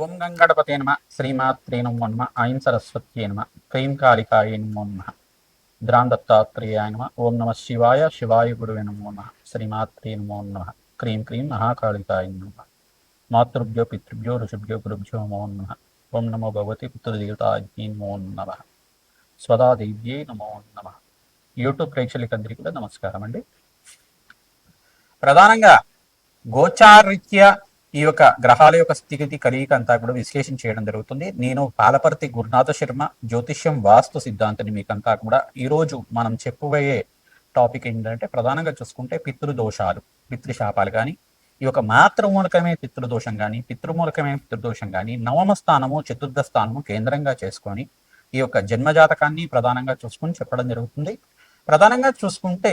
ఓం గంగణపతే నమ. శ్రీమాత్రే నమో నమ. ఐం సరస్వత్యే నమ. క్రీం కాళికాయ నమో నమ. ద్రాం దత్తాత్రేయాయ నమ. ఓం నమ శివాయ శివాయ గురువే నమో నమ. శ్రీమాత్రే నమో నమ. క్రీం క్రీం మహాకాళికాయ నమ. మాతృభ్యో పితృభ్యో ఋషిభ్యో గురుభ్యో నమో నమ. ఓం నమో భగవతి పితృదేవతాజ్ఞే నమో నమ. స్వదాదేవ్యే నమో నమ. యూట్యూబ్ ప్రేక్షకులందరికీ కూడా నమస్కారం అండి. ప్రధానంగా గోచారీత్యా ఈ యొక్క గ్రహాల యొక్క స్థితిగతి కలియిక అంతా కూడా విశ్లేషణ చేయడం జరుగుతుంది. నేను పాలపర్తి గురునాథ శర్మ జ్యోతిష్యం వాస్తు సిద్ధాంతాన్ని మీకంతా కూడా ఈరోజు మనం చెప్పబోయే టాపిక్ ఏంటంటే ప్రధానంగా చూసుకుంటే పితృదోషాలు పితృశాపాలు కానీ ఈ యొక్క మాతృమూలకమే పితృదోషం కానీ పితృమూలకమే పితృదోషం కానీ నవమ స్థానము చతుర్థ స్థానము కేంద్రంగా చేసుకొని ఈ యొక్క జన్మజాతకాన్ని ప్రధానంగా చూసుకొని చెప్పడం జరుగుతుంది. ప్రధానంగా చూసుకుంటే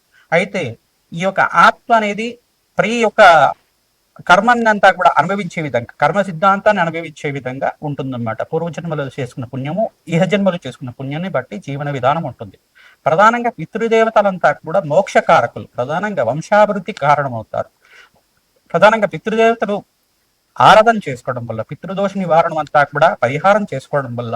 అయితే ఈ యొక్క ఆత్మ అనేది ప్రతి యొక్క కర్మాన్ని అంతా కూడా అనుభవించే విధంగా కర్మ సిద్ధాంతాన్ని అనుభవించే విధంగా ఉంటుందన్నమాట. పూర్వజన్మలో చేసుకున్న పుణ్యము ఇహ జన్మలో చేసుకున్న పుణ్యాన్ని బట్టి జీవన విధానం ఉంటుంది. ప్రధానంగా పితృదేవతలంతా కూడా మోక్షకారకులు ప్రధానంగా వంశాభివృద్ధి కారణమవుతారు. ప్రధానంగా పితృదేవతలు ఆరాధన చేసుకోవడం వల్ల పితృదోష నివారణ అంతా కూడా పరిహారం చేసుకోవడం వల్ల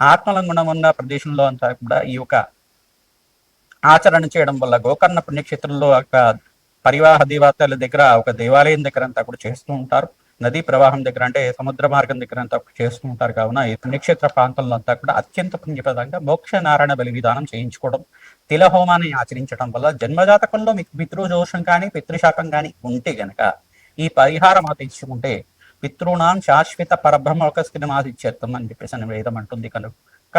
ఆత్మలింగం ఉన్న ప్రదేశంలో అంతా కూడా ఈ యొక్క ఆచరణ చేయడం వల్ల గోకర్ణ పుణ్యక్షేత్రంలో ఒక పరివాహ దేవతల దగ్గర ఒక దేవాలయం దగ్గర అంతా కూడా చేస్తూ ఉంటారు. నదీ ప్రవాహం దగ్గర అంటే సముద్ర మార్గం దగ్గర అంతా చేస్తూ ఉంటారు. కావున ఈ పుణ్యక్షేత్ర ప్రాంతంలో అంతా కూడా అత్యంత పుణ్యప్రదంగా మోక్ష నారాయణ బలి విధానం చేయించుకోవడం తిల హోమాన్ని ఆచరించడం వల్ల జన్మజాతకంలో మీకు పితృదోషం కానీ పితృశాపం కానీ ఉంటే గనక ఈ పరిహారం ఆచరించుకుంటే పితృణాం శాశ్వత పరబ్రహ్మ ఒక స్థితిమాదిచ్చేత్తం అని చెప్పేసి అని వేదం అంటుంది కనుక.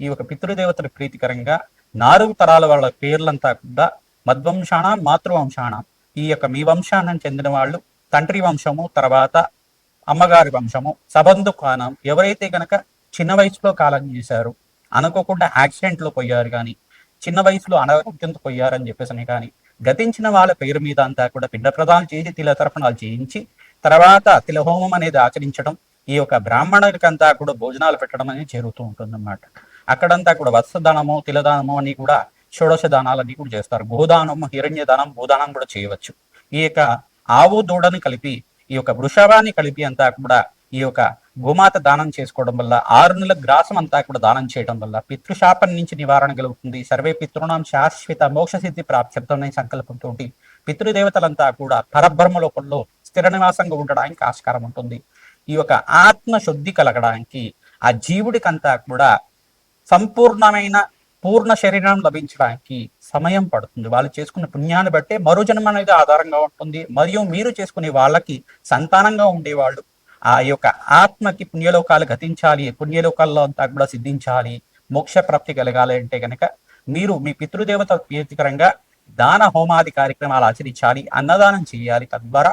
ఈ యొక్క పితృదేవతల ప్రీతికరంగా నాలుగు తరాల వాళ్ళ పేర్లంతా కూడా మద్వంశాణ మాతృవంశాణ ఈ యొక్క మీ వంశానం చెందిన వాళ్ళు తండ్రి వంశము తర్వాత అమ్మగారి వంశము సబంధు కానం ఎవరైతే గనక చిన్న వయసులో కాలం చేశారు అనుకోకుండా యాక్సిడెంట్లో పోయారు కానీ చిన్న వయసులో అనారోగ్యంతో పోయారని చెప్పేసి కానీ గతించిన వాళ్ళ పేరు మీద అంతా కూడా పిండ ప్రదానం చేసి తిల తర్పణాలు చేయించి తర్వాత తిలహోమం అనేది ఆచరించడం ఈ యొక్క బ్రాహ్మణులకంతా కూడా భోజనాలు పెట్టడం అనేది జరుగుతూ ఉంటుంది అన్నమాట అక్కడంతా కూడా వత్సదానము తిలదానము అని కూడా షోడశ దానాలన్నీ కూడా చేస్తారు. గోదానము హిరణ్య దానం భూదానం కూడా చేయవచ్చు. ఈ యొక్క ఆవు దూడని కలిపి ఈ యొక్క వృషభాన్ని కలిపి అంతా కూడా ఈ యొక్క గోమాత దానం చేసుకోవడం వల్ల ఆరు నెలల గ్రాసం అంతా కూడా దానం చేయడం వల్ల పితృశాపం నుంచి నివారణ కలుగుతుంది. సర్వే పితృణం శాశ్వత మోక్ష సిద్ధి ప్రాప్త్యర్థం సంకల్పంతో పితృదేవతలంతా కూడా పరబ్రహ్మ లోకంలో స్థిర నివాసంగా ఉండడానికి ఆస్కారం ఉంటుంది. ఈ యొక్క ఆత్మ శుద్ధి కలగడానికి ఆ జీవుడికంతా కూడా సంపూర్ణమైన పూర్ణ శరీరం లభించడానికి సమయం పడుతుంది. వాళ్ళు చేసుకున్న పుణ్యాన్ని బట్టే మరో జన్మ అనేది ఆధారంగా ఉంటుంది. మరియు మీరు చేసుకునే వాళ్ళకి సంతానంగా ఉండేవాళ్ళు ఆ యొక్క ఆత్మకి పుణ్యలోకాలు గతించాలి పుణ్యలోకాల్లో అంతా కూడా సిద్ధించాలి మోక్ష ప్రాప్తి కలగాలి అంటే కనుక మీరు మీ పితృదేవత ప్రీతికరంగా దాన హోమాది కార్యక్రమాలు ఆచరించాలి అన్నదానం చేయాలి తద్వారా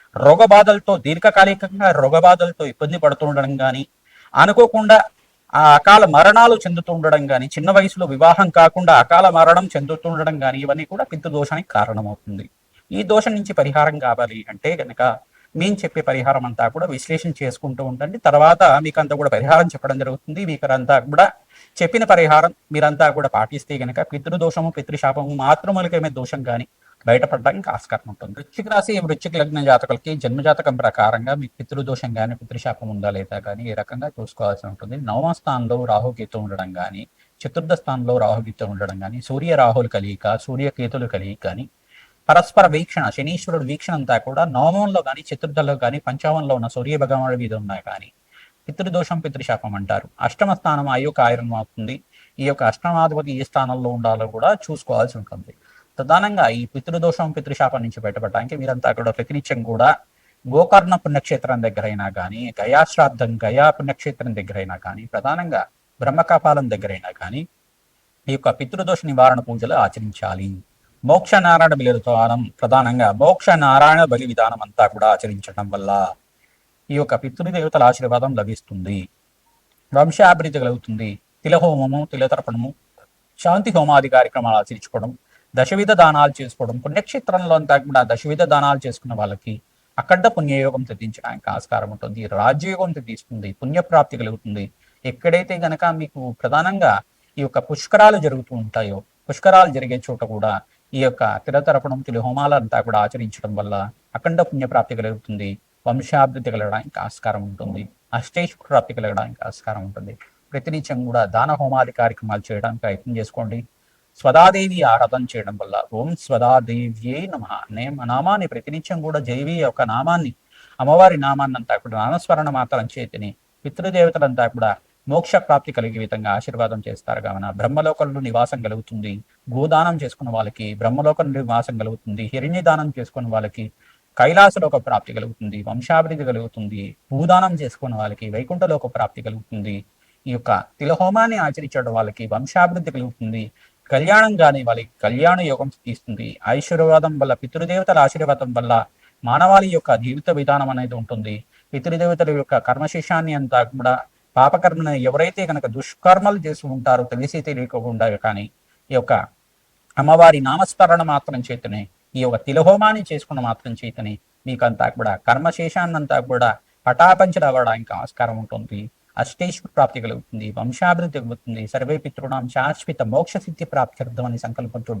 రోగబాధలతో దీర్ఘకాలికంగా రోగబాధలతో ఇబ్బంది పడుతుండడం కానీ అనుకోకుండా ఆ అకాల మరణాలు చెందుతుండడం కానీ చిన్న వయసులో వివాహం కాకుండా అకాల మరణం చెందుతుండడం కానీ ఇవన్నీ కూడా దోషానికి కారణమవుతుంది. ఈ దోషం నుంచి పరిహారం కావాలి అంటే కనుక మేము చెప్పే పరిహారం అంతా కూడా విశ్లేషణ చేసుకుంటూ ఉండండి. తర్వాత మీకు అంతా కూడా పరిహారం చెప్పడం జరుగుతుంది. మీకు అంతా కూడా చెప్పిన పరిహారం మీరంతా కూడా పాటిస్తే కనుక పితృదోషము పితృశాపము మాతృమూలికమే దోషం కానీ బయటపడడానికి ఆస్కారం ఉంటుంది. వృచ్చిక రాశి వృచ్చిక లగ్న జాతకులకి జన్మజాతకం ప్రకారంగా మీకు పితృదోషం కానీ పితృశాపం ఉందా లేదా కానీ ఈ రకంగా చూసుకోవాల్సి ఉంటుంది. నవమ స్థానంలో రాహుకేతు ఉండడం కానీ చతుర్థ స్థానంలో రాహుకేతు ఉండడం కానీ సూర్య రాహులు కలియక సూర్యకేతులు కలియిక కానీ పరస్పర వీక్షణ శనీశ్వరుడు వీక్షణ అంతా కూడా నవమంలో కానీ చతుర్థలో కానీ పంచమంలో ఉన్న సూర్య భగవానుడి మీద ఉన్నా కానీ పితృదోషం పితృశాపం అంటారు. అష్టమ స్థానం ఆ యొక్క ఆయుర్ణం అవుతుంది. ఈ యొక్క అష్టమాధిపతి ఏ స్థానంలో ఉండాలో కూడా చూసుకోవాల్సి ఉంటుంది. ప్రధానంగా ఈ పితృదోషం పితృశాపం నుంచి బయటపడడానికి మీరంతా కూడా ప్రతినిత్యం కూడా గోకర్ణ పుణ్యక్షేత్రం దగ్గరైనా కానీ గయాశ్రాద్ధం గయా పుణ్యక్షేత్రం దగ్గరైనా కానీ ప్రధానంగా బ్రహ్మకాపాలం దగ్గరైనా కానీ ఈ యొక్క పితృదోష నివారణ పూజలు ఆచరించాలి. మోక్ష నారాయణ బలి విధానం ప్రధానంగా మోక్ష నారాయణ బలి విధానం అంతా కూడా ఆచరించడం వల్ల ఈ యొక్క పితృదేవతల ఆశీర్వాదం లభిస్తుంది. వంశాభివృద్ధి కలుగుతుంది. తిలహోమము తిలతర్పణము శాంతి హోమాది కార్యక్రమాలు ఆచరించుకోవడం దశవిధ దానాలు చేసుకోవడం పుణ్యక్షేత్రంలో అంతా కూడా దశవిధ దానాలు చేసుకున్న వాళ్ళకి అఖండ పుణ్యయోగం తెప్పించడానికి ఆస్కారం ఉంటుంది. రాజ్యయోగం తెప్పిస్తుంది పుణ్యప్రాప్తి కలుగుతుంది. ఎక్కడైతే గనక మీకు ప్రధానంగా ఈ యొక్క పుష్కరాలు జరుగుతూ ఉంటాయో పుష్కరాలు జరిగే చోట కూడా ఈ యొక్క తిరతరపణం తిలి హోమాలంతా కూడా ఆచరించడం వల్ల అఖండ పుణ్యప్రాప్తి కలుగుతుంది. వంశాభివృద్ధి కలగడానికి ఆస్కారం ఉంటుంది. అష్టేష్ ప్రాప్తి కలగడానికి ఆస్కారం ఉంటుంది. ప్రతినిత్యం కూడా దాన హోమాది కార్యక్రమాలు చేయడానికి ప్రయత్నం చేసుకోండి. స్వదాదేవి ఆరాధన చేయడం వల్ల. ఓం స్వదాదేవ్యే నమ. నేమ నామాన్ని ప్రతినిత్యం కూడా జైవీ యొక్క నామాన్ని అమ్మవారి నామాన్ని అంతా కూడా నామస్మరణ మాత్రం చేతిని పితృదేవతలంతా కూడా మోక్ష ప్రాప్తి కలిగే విధంగా ఆశీర్వాదం చేస్తారు కావున. బ్రహ్మలోకంలో నివాసం కలుగుతుంది. గోదానం చేసుకున్న వాళ్ళకి బ్రహ్మలోకంలో నివాసం కలుగుతుంది. హిరణ్య దానం చేసుకున్న వాళ్ళకి కైలాసలోక ప్రాప్తి కలుగుతుంది. వంశాభివృద్ధి కలుగుతుంది. భూదానం చేసుకున్న వాళ్ళకి వైకుంఠలోక ప్రాప్తి కలుగుతుంది. ఈ యొక్క తిలహోమాన్ని ఆచరించడం వాళ్ళకి వంశాభివృద్ధి కలుగుతుంది. కళ్యాణం కాని వాళ్ళకి కళ్యాణ యోగం తీస్తుంది. ఐశ్వర్యవాదం వల్ల పితృదేవతల ఆశీర్వాదం వల్ల మానవాళి యొక్క జీవిత విధానం అనేది ఉంటుంది. పితృదేవతల యొక్క కర్మశేషాన్ని అంతా కూడా పాపకర్మను ఎవరైతే కనుక దుష్కర్మలు చేసి ఉంటారో తెలిసి తెలియకుండా కానీ ఈ యొక్క అమ్మవారి నామస్మరణ మాత్రం చేతనే ఈ యొక్క తిలహోమాన్ని చేసుకున్న మాత్రం చేతనే మీకంతా కూడా కర్మశేషాన్నంతా కూడా పటాపంచలు అవ్వడానికి ఆస్కారం ఉంటుంది. అష్టేశ్వర ప్రాప్తి కలుగుతుంది వంశాభివృద్ధి కలుగుతుంది సర్వే పితృణాం శాశ్వత మోక్ష సిద్ధి ప్రాప్త్యర్థం అనే సంకల్పంతో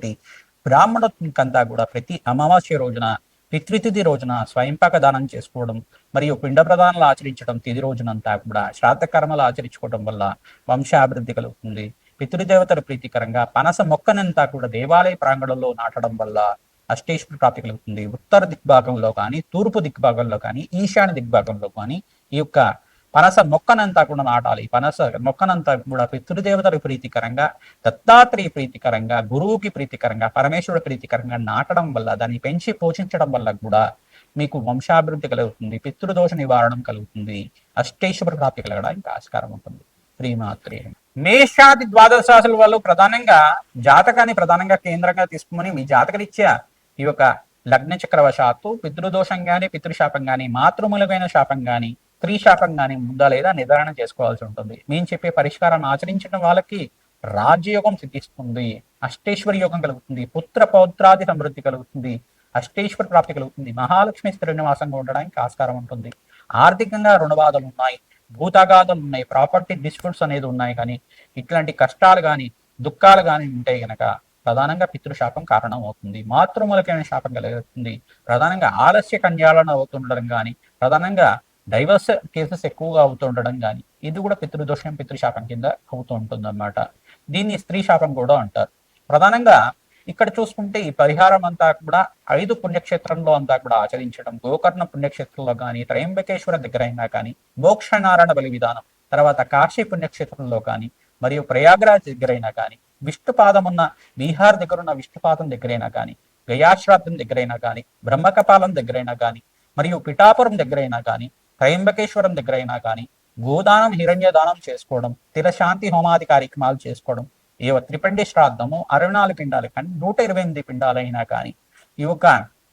బ్రాహ్మణుకంతా కూడా ప్రతి అమావాస్య రోజున పితృతిథి రోజున స్వయంపాక దానం చేసుకోవడం మరియు పిండ ప్రదానాలు ఆచరించడం తిది రోజునంతా కూడా శ్రాద్ధ కర్మలు ఆచరించుకోవడం వల్ల వంశాభివృద్ధి కలుగుతుంది. పితృదేవతల ప్రీతికరంగా పనస మొక్కనంతా కూడా దేవాలయ ప్రాంగణంలో నాటడం వల్ల అష్టేశ్వర ప్రాప్తి కలుగుతుంది. ఉత్తర దిగ్భాగంలో కానీ తూర్పు దిగ్భాగంలో కానీ ఈశాన్య దిగ్భాగంలో కానీ ఈ యొక్క పనస మొక్కనంతా కూడా నాటాలి. పనస మొక్కనంతా కూడా పితృదేవతల ప్రీతికరంగా దత్తాత్రేయ ప్రీతికరంగా గురువుకి ప్రీతికరంగా పరమేశ్వరుడు ప్రీతికరంగా నాటడం వల్ల దాన్ని పెంచి పోషించడం వల్ల కూడా మీకు వంశాభివృద్ధి కలుగుతుంది పితృదోష నివారణం కలుగుతుంది అష్టేశ్వర ప్రాప్తి కలగడానికి ఆస్కారం ఉంటుంది. శ్రీమాత్రే మేషాది ద్వాదశ రాశుల వాళ్ళు ప్రధానంగా జాతకాన్ని ప్రధానంగా కేంద్రంగా తీసుకుని మీ జాతకరీత్యా ఈ యొక్క లగ్న చక్రవశాత్తు పితృదోషం గాని పితృశాపం గాని మాతృమూలమైన శాపం గాని స్త్రీ శాఖం కానీ ఉందా లేదా నిర్ధారణ చేసుకోవాల్సి ఉంటుంది. మేము చెప్పే పరిష్కారాన్ని ఆచరించిన వాళ్ళకి రాజ్యయోగం సిద్ధిస్తుంది. అష్టేశ్వరి యోగం కలుగుతుంది. పుత్ర పౌత్రాది సమృద్ధి కలుగుతుంది. అష్టేశ్వర ప్రాప్తి కలుగుతుంది. మహాలక్ష్మి శ్రీనివాసంగా నివాసంగా ఉండడానికి ఆస్కారం ఉంటుంది. ఆర్థికంగా రుణబాధలు ఉన్నాయి. భూతగాథలు ఉన్నాయి. ప్రాపర్టీ డిస్ప్యూట్స్ అనేది ఉన్నాయి కానీ ఇట్లాంటి కష్టాలు కానీ దుఃఖాలు కానీ ఉంటే గనక ప్రధానంగా పితృశాపం కారణం అవుతుంది. మాతృమూలకమైన శాపం కలుగుతుంది ప్రధానంగా ఆలస్య కన్యాలను అవుతుండడం కానీ ప్రధానంగా డైవర్స్ కేసెస్ ఎక్కువగా అవుతుండడం కానీ ఇది కూడా పితృదోషం పితృశాపం కింద అవుతూ ఉంటుంది అన్నమాట దీన్ని స్త్రీ శాపం కూడా అంటారు. ప్రధానంగా ఇక్కడ చూసుకుంటే ఈ పరిహారం అంతా కూడా ఐదు పుణ్యక్షేత్రంలో అంతా కూడా ఆచరించడం గోకర్ణ పుణ్యక్షేత్రంలో కానీ త్రయంబకేశ్వర దగ్గర అయినా కానీ మోక్షనారాయణ బలి విధానం తర్వాత కాశీ పుణ్యక్షేత్రంలో కానీ మరియు ప్రయాగరాజ్ దగ్గరైనా కానీ విష్ణుపాదం ఉన్న బీహార్ దగ్గర ఉన్న విష్ణుపాదం దగ్గరైనా కానీ గయాశ్రాద్ధం దగ్గరైనా కానీ బ్రహ్మకపాలం దగ్గరైనా కానీ మరియు పిఠాపురం దగ్గరైనా కానీ త్రయంబకేశ్వరం దగ్గరైనా కానీ గోదానం హిరణ్య దానం చేసుకోవడం తిరశాంతి హోమాది కార్యక్రమాలు చేసుకోవడం ఏవ త్రిపిండి శ్రాద్ధము అరవై నాలుగు పిండాలు కానీ నూట ఇరవై ఎనిమిది పిండాలైనా కానీ ఈ యొక్క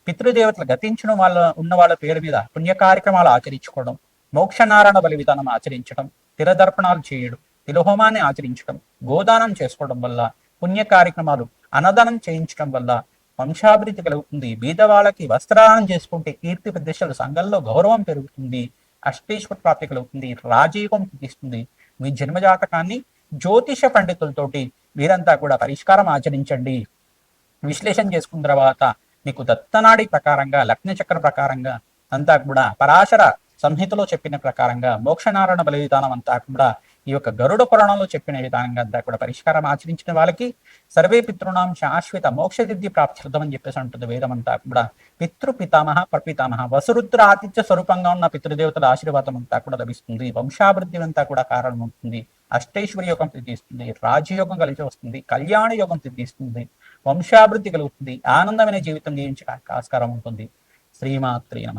పితృదేవతలు గతించిన వాళ్ళ ఉన్న వాళ్ళ పేరు మీద పుణ్య కార్యక్రమాలు ఆచరించుకోవడం మోక్షనారాయణ బలి విధానం ఆచరించడం తిరదర్పణాలు చేయడం తిలహోమాన్ని ఆచరించడం గోదానం చేసుకోవడం వల్ల పుణ్య కార్యక్రమాలు అన్నదానం చేయించడం వల్ల వంశాభివృద్ధి కలుగుతుంది. బీదవాళ్ళకి వస్త్రానం చేసుకుంటే కీర్తి ప్రదేశాలు సంఘంలో గౌరవం పెరుగుతుంది. అష్టేశ్వర ప్రాప్తి కలుగుతుంది. రాజీవం తీస్తుంది మీ జన్మజాతకాన్ని జ్యోతిష పండితులతోటి మీరంతా కూడా పరిష్కారం ఆచరించండి. విశ్లేషణ చేసుకున్న తర్వాత మీకు దత్తనాడి ప్రకారంగా లగ్న చక్ర ప్రకారంగా అంతా కూడా పరాశర సంహితలో చెప్పిన ప్రకారంగా మోక్షనారాయణ బలి విధానం అంతా కూడా ఈ యొక్క గరుడ పురాణంలో చెప్పిన విధానంగా అంతా కూడా పరిష్కారం ఆచరించిన వాళ్ళకి సర్వే పితృణాం శాశ్వత మోక్ష సిద్ధి ప్రాప్తిర్థం అని చెప్పేసి అంటుంది వేదం అంతా కూడా. పితృ పితామహ ప్రపితామహ. వసురుద్ర ఆతిథ్య స్వరూపంగా ఉన్న పితృదేవతల ఆశీర్వాదం అంతా కూడా లభిస్తుంది. వంశాభివృద్ధి అంతా కూడా కారణం ఉంటుంది అష్టైశ్వర్య యోగం సిద్ధిస్తుంది. రాజయోగం కలిసి వస్తుంది. కళ్యాణ యోగం సిద్ధిస్తుంది. వంశాభివృద్ధి కలుగుతుంది. ఆనందమైన జీవితం జీవించడానికి ఆస్కారం ఉంటుంది. శ్రీమాత్రి నమ.